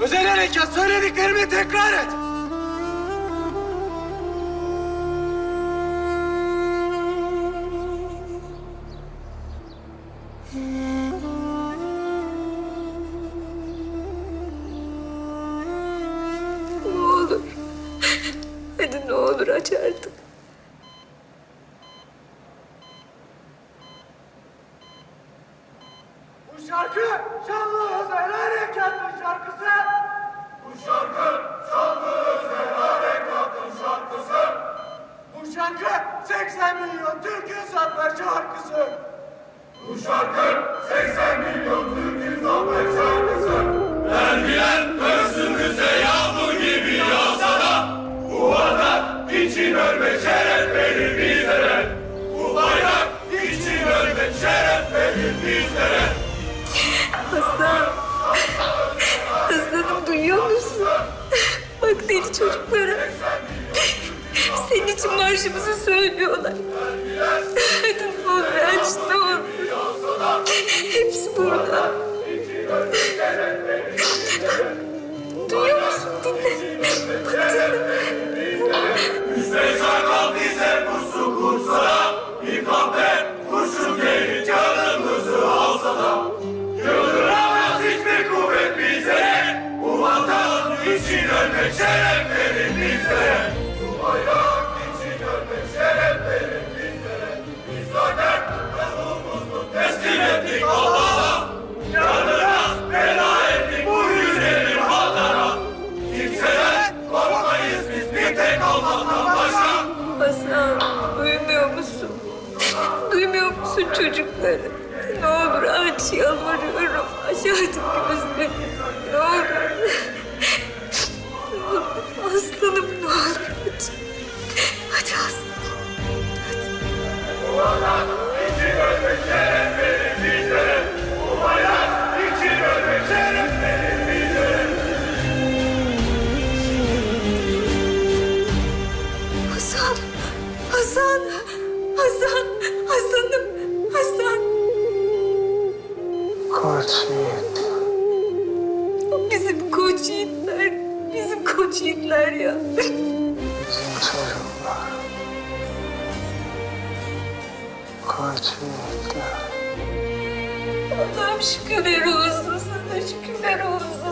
Özel harekat söylediklerimi tekrar et. Ne olur. Hadi ne olur aç artık. Şarkı şanlı özel harekatın şarkısı. Bu şarkı şanlı özel harekatın şarkısı. Bu şarkı 80 milyon Türk'ün zafer şarkısı. Bu şarkı 80 milyon Türk'ün zafer şarkısı. Mermiler göğsümüze yağmur gibi yağsa da bu vatan için ölmek şeref verir bizlere. Bu bayrak için ölmek şeref verir bizlere. Marşımızı söylüyorlar. Ne olur aç ne. Hepsi burada. Duyuyor musun? Dinle. Bak dinle. Sakal bize pusu kursa Bir kahve kurşun gelir canımızı alsa da Yıldıramaz hiçbir kuvvet bize Bu vatan için ölmek şeref verir Duymuyor musun çocukları? Ne olur aç yalvarıyorum. Aç artık. Ne olur. Hasanım. Hasan. Koç yiğit. Bizim koç yiğitler. Bizim koç yiğitler ya. Bizim çocuklar. Koç yiğitler. Allah'ım şükürler olsun sana şükürler olsun.